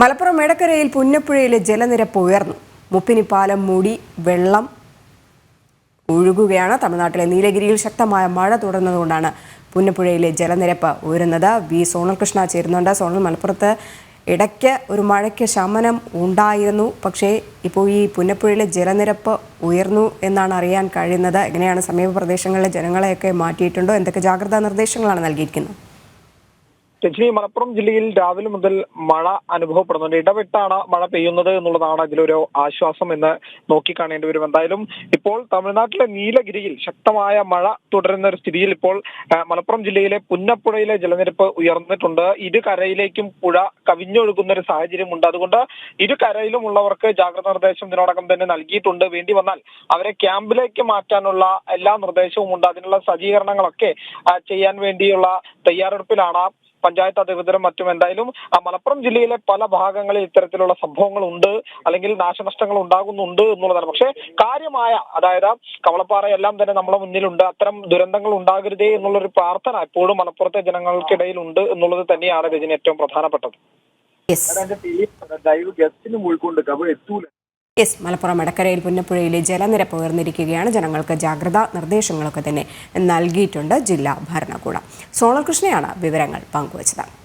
മലപ്പുറം എടക്കരയിൽ പുന്നപ്പുഴയിലെ ജലനിരപ്പ് ഉയർന്നു. മുപ്പിനി പാലം മൂടി വെള്ളം ഒഴുകുകയാണ് തമിഴ്നാട്ടിലെ നീലഗിരിയിൽ ശക്തമായ മഴ തുടർന്നതുകൊണ്ടാണ് പുന്നപ്പുഴയിലെ ജലനിരപ്പ് ഉയരുന്നത്. വി സോണൽ കൃഷ്ണ ചേരുന്നുണ്ട്. സോണൽ മലപ്പുറത്ത് ഇടയ്ക്ക് ഒരു മഴയ്ക്ക് ശമനം ഉണ്ടായിരുന്നു. പക്ഷേ ഇപ്പോൾ ഈ പുന്നപ്പുഴയിലെ ജലനിരപ്പ് ഉയർന്നു എന്നാണ് അറിയാൻ കഴിയുന്നത്. എങ്ങനെയാണ് സമീപ പ്രദേശങ്ങളിലെ ജനങ്ങളെയൊക്കെ മാറ്റിയിട്ടുണ്ടോ? എന്തൊക്കെ ജാഗ്രതാ നിർദ്ദേശങ്ങളാണ് നൽകിയിരിക്കുന്നത്? രജനി മലപ്പുറം ജില്ലയിൽ രാവിലെ മുതൽ മഴ അനുഭവപ്പെടുന്നുണ്ട്. ഇടവിട്ടാണ് മഴ പെയ്യുന്നത് എന്നുള്ളതാണ് അതിലൊരു ആശ്വാസം എന്ന് നോക്കിക്കാണേണ്ടി വരും. എന്തായാലും ഇപ്പോൾ തമിഴ്നാട്ടിലെ നീലഗിരിയിൽ ശക്തമായ മഴ തുടരുന്ന ഒരു സ്ഥിതിയിൽ ഇപ്പോൾ മലപ്പുറം ജില്ലയിലെ പുന്നപ്പുഴയിലെ ജലനിരപ്പ് ഉയർന്നിട്ടുണ്ട്. ഇരു കരയിലേക്കും പുഴ കവിഞ്ഞൊഴുകുന്ന ഒരു സാഹചര്യമുണ്ട് അതുകൊണ്ട് ഇരു കരയിലും ഉള്ളവർക്ക് ജാഗ്രതാ നിർദ്ദേശം ഇതിനോടകം തന്നെ നൽകിയിട്ടുണ്ട്. വേണ്ടി വന്നാൽ അവരെ ക്യാമ്പിലേക്ക് മാറ്റാനുള്ള എല്ലാ നിർദ്ദേശവും ഉണ്ട്. അതിനുള്ള സജ്ജീകരണങ്ങളൊക്കെ ചെയ്യാൻ വേണ്ടിയുള്ള തയ്യാറെടുപ്പിലാണ് പഞ്ചായത്ത് അധികൃതരും മറ്റും എന്തായാലും ആ മലപ്പുറം ജില്ലയിലെ പല ഭാഗങ്ങളിൽ ഇത്തരത്തിലുള്ള സംഭവങ്ങൾ ഉണ്ട് അല്ലെങ്കിൽ നാശനഷ്ടങ്ങൾ ഉണ്ടാകുന്നുണ്ട് എന്നുള്ളതാണ്. പക്ഷേ കാര്യമായ അതായത് കവളപ്പാറ എല്ലാം തന്നെ നമ്മുടെ മുന്നിലുണ്ട്. അത്തരം ദുരന്തങ്ങൾ ഉണ്ടാകരുതേ എന്നുള്ളൊരു പ്രാർത്ഥന എപ്പോഴും മലപ്പുറത്തെ ജനങ്ങൾക്കിടയിൽ ഉണ്ട് എന്നുള്ളത് തന്നെയാണ് രജനി ഏറ്റവും പ്രധാനപ്പെട്ടത്. ഗസ്റ്റിന് കവ എത്തൂല. യെസ് മലപ്പുറം എടക്കരയിൽ പുന്നപ്പുഴയിലെ ജലനിരപ്പ് ഉയർന്നിരിക്കുകയാണ്. ജനങ്ങൾക്ക് ജാഗ്രതാ നിർദ്ദേശങ്ങളൊക്കെ തന്നെ നൽകിയിട്ടുണ്ട് ജില്ലാ ഭരണകൂടം. സോണൽ കൃഷ്ണയാണ് വിവരങ്ങൾ പങ്കുവച്ചത്.